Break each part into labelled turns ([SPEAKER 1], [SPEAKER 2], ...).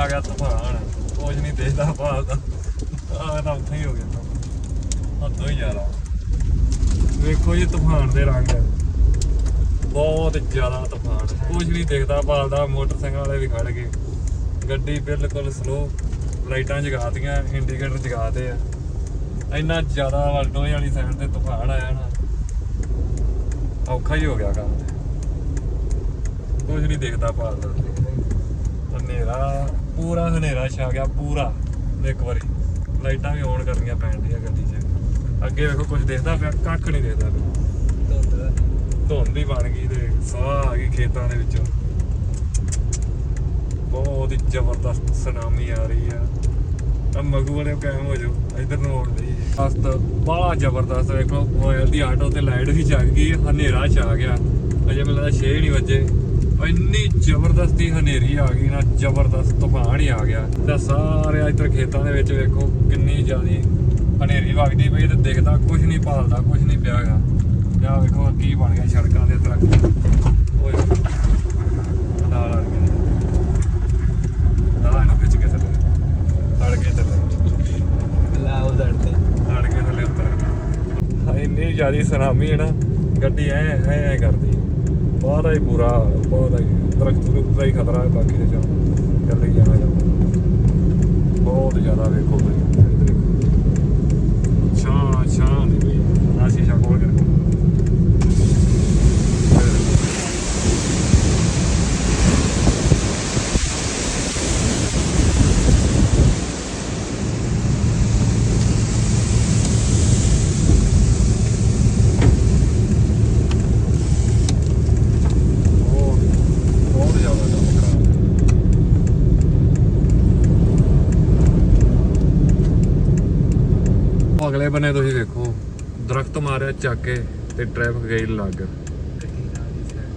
[SPEAKER 1] ਆ ਗਿਆ ਤੂਫਾਨ। ਕੁਝ ਨਹੀਂ ਦੇਖਦਾ ਭਾਲਦਾ ਆ ਤਾਂ ਉੱਥੇ ਹੀ ਹੋ ਗਿਆ। ਹੱਦੋਂ ਹੀ ਜ਼ਿਆਦਾ ਵੇਖੋ ਜੀ ਤੂਫਾਨ ਦੇ ਰੰਗ। ਬਹੁਤ ਜ਼ਿਆਦਾ ਤੂਫਾਨ। ਕੁਝ ਨਹੀਂ ਦਿਖਦਾ ਭਾਲਦਾ ਮੋਟਰਸਾਈਕਲ ਵਾਲੇ ਵੀ ਖੜ ਗਏ। ਗੱਡੀ ਬਿਲਕੁਲ ਸਲੋ ਲਾਈਟਾਂ ਜਗਾਤੀਆਂ ਇੰਡੀਕੇਟਰ ਜਗਾਤੇ ਆ। ਇੰਨਾ ਜ਼ਿਆਦਾ ਵਲਟੋਏ ਵਾਲੀ ਸਾਈਡ ਤੇ ਤੂਫਾਨ ਆਇਆ ਨਾ। ਔਖਾ ਹੀ ਹੋ ਗਿਆ ਕੰਮ। ਕੁਝ ਨਹੀਂ ਦੇਖਦਾ ਭਾਲਦਾ ਹਨੇਰਾ ਪੂਰਾ ਹਨੇਰਾ ਛਾ ਗਿਆ ਪੂਰਾ। ਇੱਕ ਵਾਰੀ। ਲਾਈਟਾਂ ਵੀ ਔਨ ਕਰਨੀਆਂ ਪੈਣਦੀਆਂ ਗੱਡੀ 'ਚ। ਅੱਗੇ ਵੇਖੋ ਕੁਝ ਦਿਖਦਾ ਪਿਆ ਕੱਖ ਨਹੀਂ ਦਿਖਦਾ ਪਿਆ। ਧੁੰਦ। ਹੀ ਬਣ ਗਈ ਤੇ ਸਾਹ ਆ ਗਈ ਖੇਤਾਂ ਦੇ ਵਿੱਚੋਂ। ਬਹੁਤ ਹੀ ਜ਼ਬਰਦਸਤ ਸੁਨਾਮੀ ਆ ਰਹੀ ਆ। ਆ ਮਗੂ ਵਾਲੇ ਕਾਇਮ ਹੋ ਜਾਓ ਇਧਰ ਨੂੰ ਆਉਣ ਦੀ ਅਸਤ ਬੜਾ ਜ਼ਬਰਦਸਤ ਵੇਖੋ ਮੋਬਾਈਲ ਦੀ ਆਟੋ ਤੇ ਲਾਈਟ ਵੀ ਚੱਕ ਗਈ ਹਨੇਰਾ ਛਾ ਗਿਆ। ਅਜੇ ਮੈਨੂੰ ਲੱਗਦਾ 6 ਨਹੀਂ ਵਜੇ। ਇੰਨੀ ਜ਼ਬਰਦਸਤੀ ਹਨੇਰੀ ਆ ਗਈ ਨਾ ਜ਼ਬਰਦਸਤ ਤੂਫਾਨ ਹੀ ਆ ਗਿਆ। ਤੇ ਸਾਰੇ ਇੱਧਰ ਖੇਤਾਂ ਦੇ ਵਿੱਚ ਵੇਖੋ ਕਿੰਨੀ ਜ਼ਿਆਦੀ ਹਨੇਰੀ ਵਗਦੀ ਪਈ ਤੇ ਦਿਖਦਾ ਕੁਝ ਨਹੀਂ ਭਾਲਦਾ ਕੁਝ ਨਹੀਂ ਪਿਆਗਾ ਜਾਂ ਵੇਖੋ ਕੀ ਬਣ ਗਿਆ ਸੜਕਾਂ ਦੇ ਦਰਖਤ। ਓਏ ਨਾਲ ਆ ਖਿੱਚ ਕੇ ਥੱਲੇ। ਕੇ ਥੱਲੇ। ਕੇ ਥੱਲੇ ਉਤਰ। ਇੰਨੀ ਜ਼ਿਆਦੀ ਸੁਨਾਮੀ ਹੈ ਨਾ ਗੱਡੀ ਐ ਐ ਐ ਕਰਦੀ। ਬਹੁਤ ਹੀ ਬੁਰਾ ਬਹੁਤ ਹੀ ਦਰਖਤ ਨੂੰ ਦਾ ਹੀ ਖਤਰਾ ਹੈ, ਬਾਕੀ ਦੇ ਚੋਂ ਚੱਲੀ ਜਾਣਾ ਜਾਂ। ਬਹੁਤ ਜ਼ਿਆਦਾ ਵੇਖੋ ਬਈ ਇੱਧਰ ਦੇਖੋ। ਛਾਂ ਛਾਂ ਹੁੰਦੀ ਪਈ ਆ ਸ਼ੀਸ਼ਾ ਖੋਲ ਕੇ ਰੱਖੋ ਬਹੁਤ ਬਹੁਤ ਜ਼ਿਆਦਾ ਕੰਮ ਖਰਾਬ ਹੈ ਉਹ ਅਗਲੇ ਬੰਨੇ ਤੁਸੀਂ ਵੇਖੋ ਦਰਖਤ ਮਾਰਿਆ ਚੱਕ ਕੇ ਤੇ ਟ੍ਰੈਫਿਕ ਗਈ ਲੱਗ।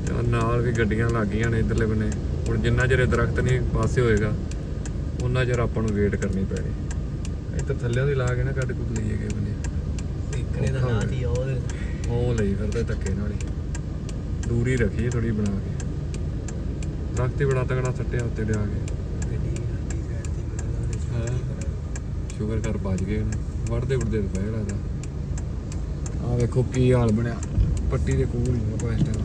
[SPEAKER 1] ਤੇ ਨਾਲ ਵੀ ਗੱਡੀਆਂ ਲੱਗ ਗਈਆਂ ਨੇ ਇਧਰਲੇ ਬੰਨੇ। ਹੁਣ ਜਿੰਨਾ ਚਿਰ ਦਰਖਤ ਨਹੀਂ ਪਾਸੇ ਹੋਏਗਾ ਉਹਨਾਂ ਚਿਰ ਆਪਾਂ ਨੂੰ ਵੇਟ ਕਰਨੀ ਪੈਣੀ। ਇੱਥੇ ਥੱਲੇ ਦੀ ਲਾ ਕੇ ਨਾ ਕੱਢ ਕੁੱਟ ਲਈਏ ਗਏ ਬੰਨੇ। ਉਹ ਲਈ ਫਿਰਦੇ ਧੱਕੇ ਨਾਲ ਹੀ। ਦੂਰੀ ਰੱਖੀ ਥੋੜੀ ਬਣਾ ਕੇ। ਦਰਖਤ ਹੀ ਬੜਾ ਤਗੜਾ ਸੱਟਿਆ ਉੱਤੇ ਲਿਆ ਕੇ। ਸ਼ੂਗਰ ਕਰ ਬਚ ਗਏ ਉਹਨੇ। ਵੜਦੇ ਵੜਦੇ ਤੇ ਪਏ ਲੱਗਦਾ। ਆ ਵੇਖੋ ਕੀ ਹਾਲ ਬਣਿਆ। ਪੱਟੀ ਦੇ ਕੋਲ ਹੀ ਆਪਾਂ ਇਸ ਟਾਈਮ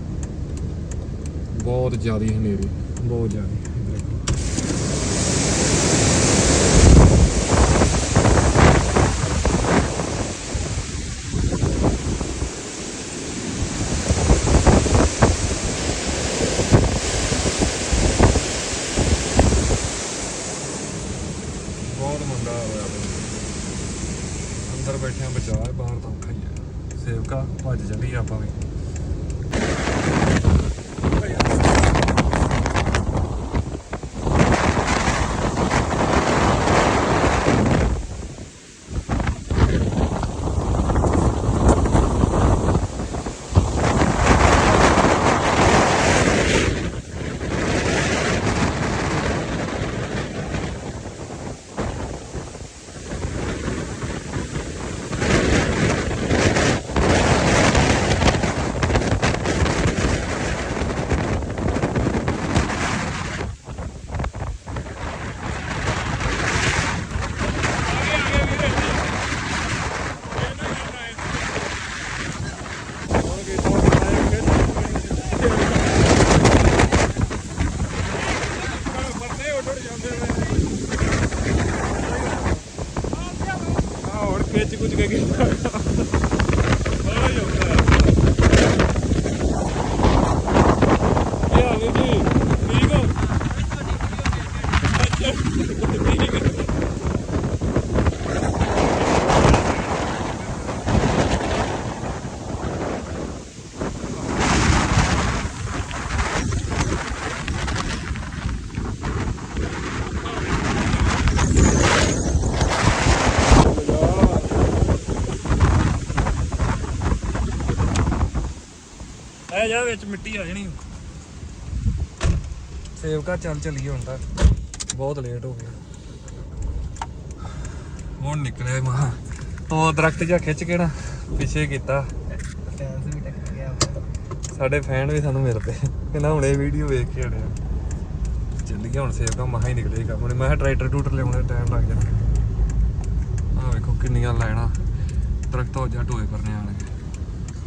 [SPEAKER 1] ਬਹੁਤ ਜ਼ਿਆਦਾ ਹਨੇਰੀ, ਬਹੁਤ ਜ਼ਿਆਦਾ। ਬਹੁਤ ਮੰਦਾ ਹੋਇਆ। ਅੰਦਰ ਬੈਠਿਆਂ ਬਚਾ ਹੈ ਬਾਹਰ ਤਾਂ ਔਖਾ ਹੀ ਹੈ ਸੇਵਕਾ ਭੱਜ ਚੱਲੀ ਆਪਾਂ ਵੀ। ਹੋਰ ਖਿੱਚ ਕੁਝ ਕੇ ਕੀਤਾ ਬੜਾ ਹੀ ਔਖਾ ਹੈ ਕੀ ਹਾਲ ਹੈ ਜੀ ਠੀਕ ਹੋ ਅੱਛਾ ਠੀਕ ਹੈ ਐ ਜਾ ਵਿੱਚ ਮਿੱਟੀ ਆ ਜਣੀ। ਸੇਵਕਾ ਚੱਲ ਚੱਲੀਏ ਹੁਣ ਤਾਂ। ਬਹੁਤ ਲੇਟ ਹੋ ਗਿਆ ਹੁਣ ਨਿਕਲਿਆ ਮਹਾ। ਉਹ ਦਰਖਤ ਜਿਹਾ ਖਿੱਚ ਕੇ ਨਾ, ਪਿੱਛੇ ਕੀਤਾ। ਸਾਡੇ ਫੈਨ ਵੀ ਸਾਨੂੰ ਮਿਲਦੇ। ਕਹਿੰਦਾ ਹੁਣ ਇਹ ਵੀਡੀਓ ਵੇਖ ਕੇ ਹਟਿਆ ਚੱਲੀਏ ਹੁਣ ਸੇਵ ਕੰਮ ਮਹਾ ਹੀ ਨਿਕਲੇ ਕੰਮ। ਨੇ ਮੈਂ ਕਿਹਾ ਟਰੈਕਟਰ ਟੂਟਰ ਲਿਆਉਣੇ ਟਾਈਮ ਲੱਗ ਜਾਣਾ। ਆਹ ਵੇਖੋ ਕਿੰਨੀਆਂ ਲੈਣਾ ਦਰਖਤ ਹੋ ਜਾ ਟੋਏ ਕਰਨੇ ਆਣਗੇ